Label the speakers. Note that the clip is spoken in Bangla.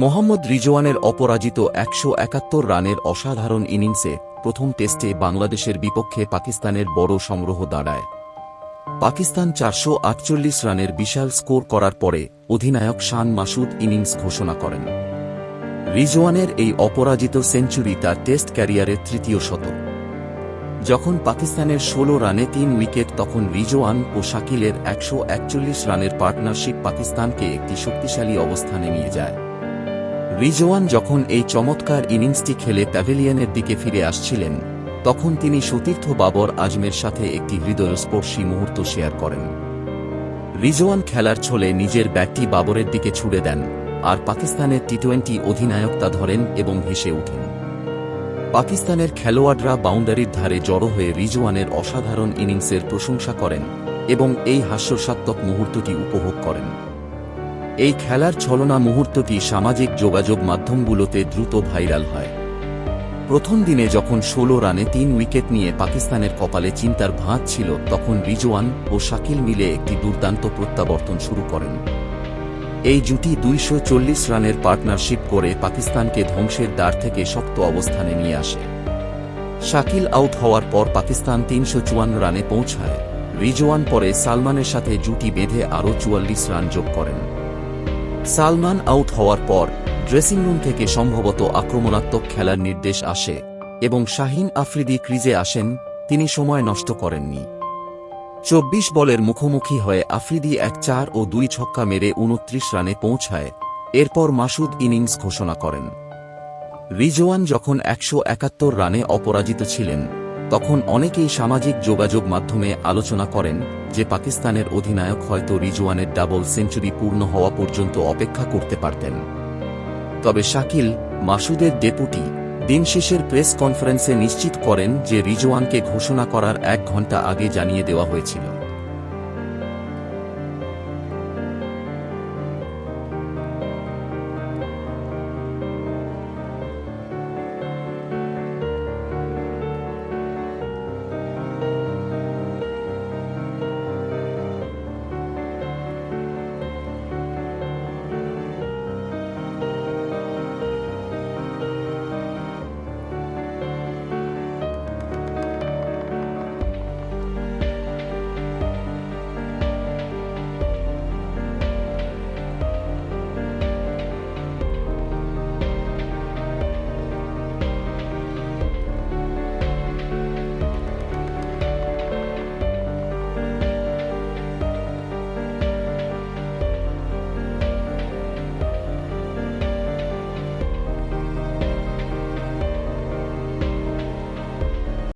Speaker 1: মোহাম্মদ রিজওয়ানের অপরাজিত একশো একাত্তর রানের অসাধারণ ইনিংসে প্রথম টেস্টে বাংলাদেশের বিপক্ষে পাকিস্তানের বড় সংগ্রহ দাঁড়ায়। পাকিস্তান চারশো আটচল্লিশ রানের বিশাল স্কোর করার পরে অধিনায়ক শান মাসুদ ইনিংস ঘোষণা করেন। রিজওয়ানের এই অপরাজিত সেঞ্চুরি তার টেস্ট ক্যারিয়ারের তৃতীয় শতক যখন পাকিস্তানের ষোলো রানে তিন উইকেট, তখন রিজওয়ান ও শাকিলের একশো একচল্লিশ রানের পার্টনারশিপ পাকিস্তানকে একটি শক্তিশালী অবস্থানে নিয়ে যায়। রিজওয়ান যখন এই চমৎকার ইনিংসটি খেলে প্যাভিলিয়নের দিকে ফিরে আসছিলেন, তখন তিনি সতীর্থ বাবর আজমের সাথে একটি হৃদয়স্পর্শী মুহূর্ত শেয়ার করেন। রিজওয়ান খেলার ছলে নিজের ব্যাটটি বাবরের দিকে ছুড়ে দেন আর পাকিস্তানের টি টোয়েন্টি অধিনায়ক তা ধরেন এবং হেসে ওঠেন। পাকিস্তানের খেলোয়াড়রা বাউন্ডারির ধারে জড়ো হয়ে রিজওয়ানের অসাধারণ ইনিংসের প্রশংসা করেন এবং এই হাস্যসাত্মক মুহূর্তটি উপভোগ করেন। এই খেলার ছলনা মুহূর্তটি সামাজিক যোগাযোগ মাধ্যমগুলোতে দ্রুত ভাইরাল হয়। প্রথম দিনে যখন ষোলো রানে তিন উইকেট নিয়ে পাকিস্তানের কপালে চিন্তার ভাঁজ ছিল, তখন রিজওয়ান ও শাকিল মিলে একটি দুর্দান্ত প্রত্যাবর্তন শুরু করেন। এই জুটি দুইশো চল্লিশ রানের পার্টনারশিপ করে পাকিস্তানকে ধ্বংসের দ্বার থেকে শক্ত অবস্থানে নিয়ে আসে। শাকিল আউট হওয়ার পর পাকিস্তান তিনশো চুয়ান্ন রানে পৌঁছায়। রিজওয়ান পরে সালমানের সাথে জুটি বেঁধে আরও চুয়াল্লিশ রান যোগ করেন। সালমান আউট হওয়ার পর ড্রেসিং রুম থেকে সম্ভবত আক্রমণাত্মক খেলার নির্দেশ আসে এবং শাহিন আফ্রিদি ক্রিজে আসেন, তিনি সময় নষ্ট করেননি। চব্বিশ বলের মুখোমুখি হয়ে আফ্রিদি এক চার ও দুই ছক্কা মেরে উনত্রিশ রানে পৌঁছায়, এরপর মাসুদ ইনিংস ঘোষণা করেন। রিজওয়ান যখন একশো একাত্তর রানে অপরাজিত ছিলেন, তখন অনেকেই সামাজিক যোগাযোগ মাধ্যমে আলোচনা করেন যে পাকিস্তানের অধিনায়ক হয়তো রিজওয়ানের ডাবল সেঞ্চুরি পূর্ণ হওয়া পর্যন্ত অপেক্ষা করতে পারতেন। তবে শাকিল, মাসুদের ডেপুটি, দিন শেষের প্রেস কনফারেন্সে নিশ্চিত করেন যে রিজওয়ানকে ঘোষণা করার এক ঘণ্টা আগে জানিয়ে দেওয়া হয়েছিল।